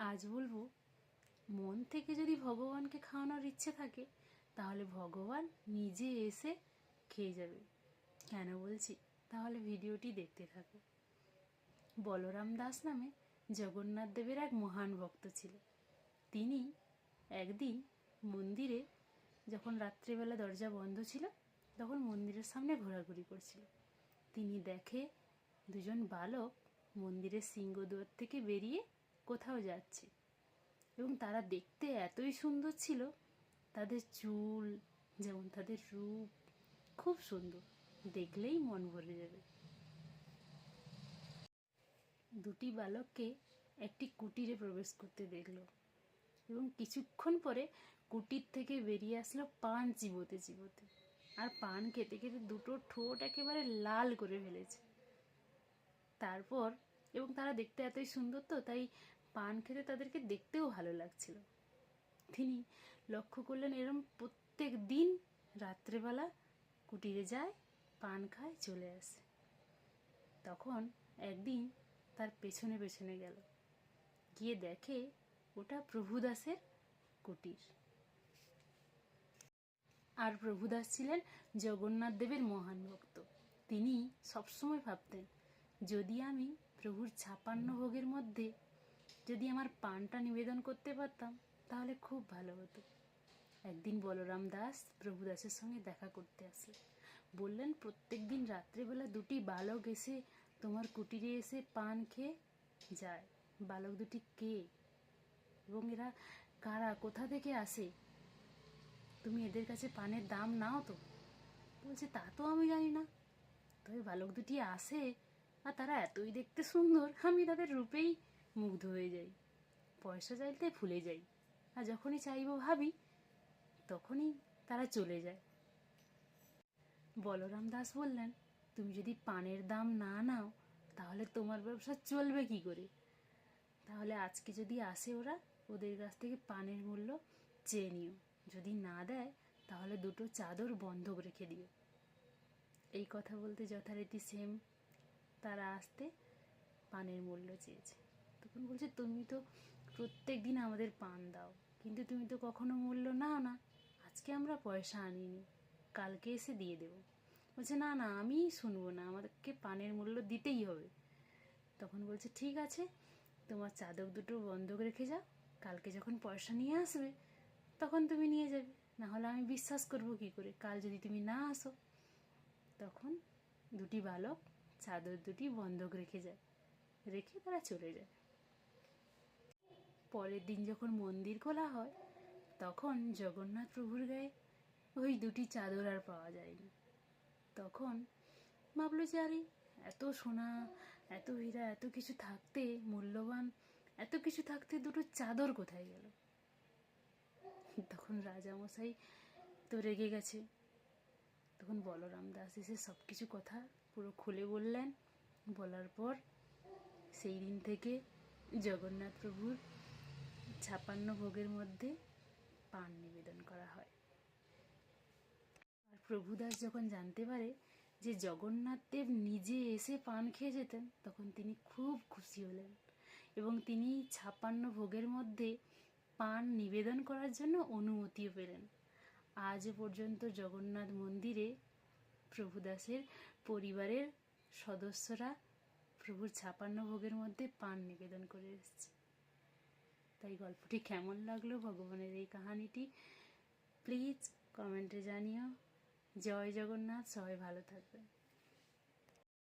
আজ বলব, মন থেকে যদি ভগবানকে খাওয়ানোর ইচ্ছে থাকে, তাহলে ভগবান নিজে এসে খেয়ে যাবে। কেন বলছি? তাহলে ভিডিওটি দেখতে থাকো। বলরাম দাস নামে জগন্নাথ দেবের এক মহান ভক্ত ছিল তিনি একদিন মন্দিরে যখন রাত্রিবেলা দরজা বন্ধ ছিল, তখন মন্দিরের সামনে ঘোরাঘুরি করছিল। তিনি দেখে দুজন বালক মন্দিরের সিংহদুয়ার থেকে বেরিয়ে কোথাও যাচ্ছে। এবং তারা দেখতে এতই সুন্দর ছিল, তাদের চুল, যেমন তাদের রূপ, খুব সুন্দর। দেখলেই মন ভরে যাবে। দুটি বালককে একটি কুটিরে প্রবেশ করতে দেখল এবং কিছুক্ষণ পরে কুটির থেকে বেরিয়ে আসলো পান চিবোতে চিবোতে। আর পান খেতে খেতে দুটো ঠোঁট একেবারে লাল করে ফেলেছে। তারপর, এবং তারা দেখতে এতই সুন্দর তো, তাই পান খেতে তাদেরকে দেখতেও ভালো লাগছিল। তিনি লক্ষ্য করলেন এরম প্রত্যেক দিন রাত্রেবেলা কুটিরে যায়, পান খায়, চলে আসে। তখন একদিন তার পেছনে পেছনে গেল। গিয়ে দেখে ওটা প্রভুদাসের কুটির। আর প্রভুদাস ছিলেন জগন্নাথ দেবের মহান ভক্ত। তিনি সবসময় ভাবতেন, যদি আমি প্রভুর ছাপান্ন ভোগের মধ্যে যদি আমার পানটা নিবেদন করতে পারতাম, তাহলে খুব ভালো হতো। একদিন বলরাম দাস প্রভুদাসের সঙ্গে দেখা করতে আসে বললেন, প্রত্যেক দিন রাত্রেবেলা দুটি বালক এসে তোমার কুটিরে এসে পান খেয়ে যায়। বালক দুটি কে? এবং এরা কারা? কোথা থেকে আসে? তুমি এদের কাছে পানের দাম নাও তো। বলছে, তা তো আমি জানি না। তবে বালক দুটি আসে, আর তারা এতই দেখতে সুন্দর, আমি তাদের রূপেই মুগ্ধ হয়ে যাই। পয়সা চাইতে ভুলে যাই। আর যখনই চাইব ভাবি, তখনই তারা চলে যায়। বলরাম দাস বললেন, তুমি যদি পানের দাম না নাও, তাহলে তোমার ব্যবসা চলবে কি করে? তাহলে আজকে যদি আসে ওরা, ওদের কাছ থেকে পানের মূল্য চেয়ে নিও। যদি না দেয়, তাহলে দুটো চাদর বন্ধক রেখে দিও। এই কথা বলতে যথারীতি সেম তারা আসতে পানের মূল্য চেয়েছে। তখন বলছে, তুমি তো প্রত্যেক দিন আমাদের পান দাও, কিন্তু তুমি তো কখনো মূল্য নাও না। আজকে আমরা পয়সা আনিনি, কালকে এসে দিয়ে দেবো। বলছে, না না আমি শুনব না, আমাদেরকে পানের মূল্য দিতেই হবে। তখন বলছে, ঠিক আছে, তোমার চাদর দুটো বন্ধক রেখে যাও, কালকে যখন পয়সা নিয়ে আসবে, তখন তুমি নিয়ে যাবে। না হলে আমি বিশ্বাস করব কি করে, কাল যদি তুমি না আসো। তখন দুটি বালক চাদর দুটি বন্ধক রেখে যায়, রেখে তারা চলে যায়। পরের দিন যখন মন্দির খোলা হয়, তখন জগন্নাথ প্রভুর গায়ে ওই দুটি চাদর আর পাওয়া যায়নি। তখন ভাবলো যে, আরে, এত সোনা, এত হীরা, এত কিছু থাকতে মূল্যবান, এত কিছু থাকতে দুটো চাদর কোথায় গেল? তখন রাজামশাই তো রেগে গেছে। তখন বলরাম দাস এসে সব কিছু কথা পুরো খুলে বললেন। বলার পর সেই দিন থেকে জগন্নাথ প্রভুর ছাপান্ন ভোগের মধ্যে পান নিবেদন করা হয়। আর প্রভুদাস যখন জানতে পারে যে জগন্নাথ দেব নিজে এসে পান খেয়ে যেতেন, তখন তিনি খুব খুশি হলেন এবং তিনি ছাপান্ন ভোগের মধ্যে পান নিবেদন করার জন্য অনুমতিও পেলেন। আজ পর্যন্ত জগন্নাথ মন্দিরে প্রভুদাসের পরিবারের সদস্যরা প্রভুর ছাপান্ন ভোগের মধ্যে পান নিবেদন করে এসেছে। তাই গল্পটি কেমন লাগল ভগবানের এই কাহানিটি? প্লিজ কমেন্টে জানিও। জয় জগন্নাথ, সবাই ভালো থাকবেন।